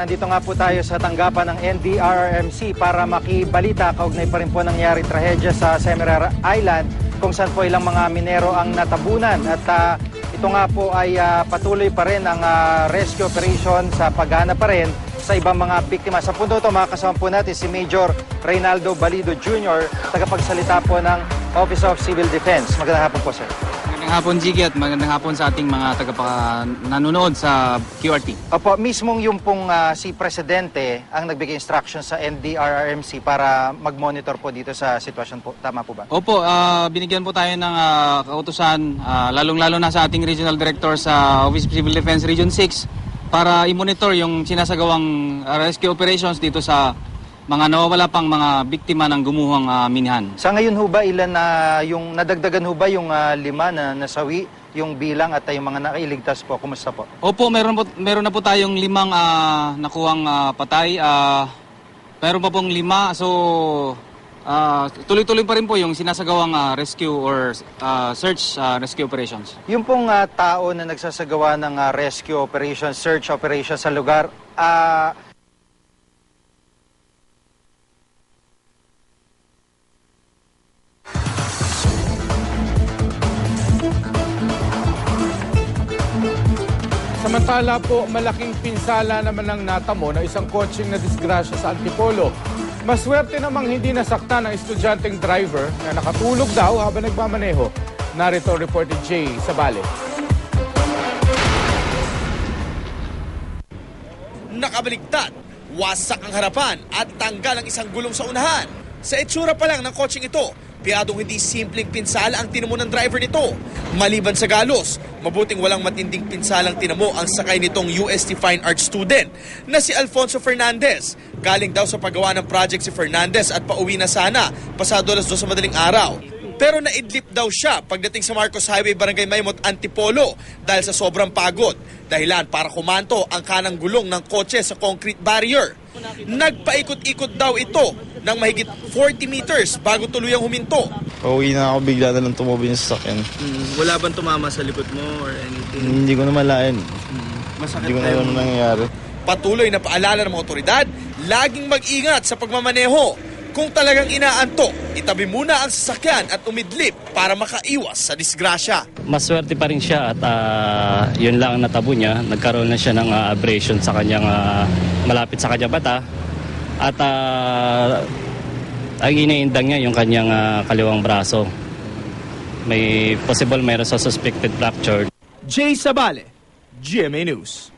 Nandito nga po tayo sa tanggapan ng NDRRMC para makibalita kaugnay pa rin po nangyari trahedya sa Semerar Island kung saan po ilang mga minero ang natabunan at ah, ito nga po ay ah, patuloy pa rin ang ah, rescue operation sa paghana pa rin sa ibang mga biktima. Sa punto ito, makakasama po natin si Major Reynaldo Balido Jr., tagapagsalita po ng Office of Civil Defense. Magandang hapon po, sir. Magandang hapon, Jiggy, at magandang hapon sa ating mga tagapaka nanonood sa QRT. Opo, mismong yung pong ah, si Presidente ang nagbigay instruction sa NDRRMC para mag-monitor po dito sa sitwasyon po. Tama po ba? Opo, ah, binigyan po tayo ng ah, kautusan, ah, lalong-lalo na sa ating Regional Director sa Office of Civil Defense Region 6 para i-monitor yung sinasagawang ah, rescue operations dito sa mga nawawala pang mga biktima ng gumuhang ah, minhan. Sa ngayon ho ba, ilan na yung nadagdagan ho ba yung ah, lima na nasawi, yung bilang at yung mga nakailigtas po? Kumusta po? Opo, meron, po, meron na po tayong limang ah, nakuhang ah, patay. Ah, meron pa pong lima. So, ah, tuloy-tuloy pa rin po yung sinasagawang ah, rescue or ah, search ah, rescue operations. Yung pong ah, tao na nagsasagawa ng ah, rescue operation, search operation sa lugar, ah, Samantala po, malaking pinsala naman ang natamo na isang coaching na disgrasya sa Antipolo. Maswerte namang hindi nasaktan ang estudyanteng driver na nakatulog daw habang nagmamaneho. Narito report ni Jay Sabale. Nakabaligtad, wasak ang harapan at tanggal ang isang gulong sa unahan. Sa itsura pa lang ng coaching ito, piyadong hindi simpleng pinsala ang tinamo ng driver nito. Maliban sa galos, mabuting walang matinding pinsalang tinamo ang sakay nitong UST Fine Arts student na si Alfonso Fernandez. Galing daw sa paggawa ng project si Fernandez at pauwi na sana pasado alas 2 sa madaling araw. Pero naidlip daw siya pagdating sa Marcos Highway, Barangay Maymot, Antipolo dahil sa sobrang pagod. Dahilan para kumanto ang kanang gulong ng kotse sa concrete barrier. Nagpaikot-ikot daw ito ng mahigit 40 meters bago tuluyang huminto. Pauwi na ako, bigla na lang tumabi yung sasakyan. Wala bang tumama sa likod mo or anything? Hindi ko na malayan. Masakit Hindi ko na alam ano nangyayari. Patuloy na paalala ng mga otoridad, laging mag-ingat sa pagmamaneho. Kung talagang inaanto, itabi muna ang sasakyan at umidlip para makaiwas sa disgrasya. maswerte pa rin siya at ah, yun lang ang natabo niya. Nagkaroon na siya ng ah, abrasion sa kanyang ah, malapit sa kanyang bata. At ah, ang iniindang niya yung kanyang ah, kaliwang braso. May possible mayroon sa suspected fracture. Jay Sabale, GMA News.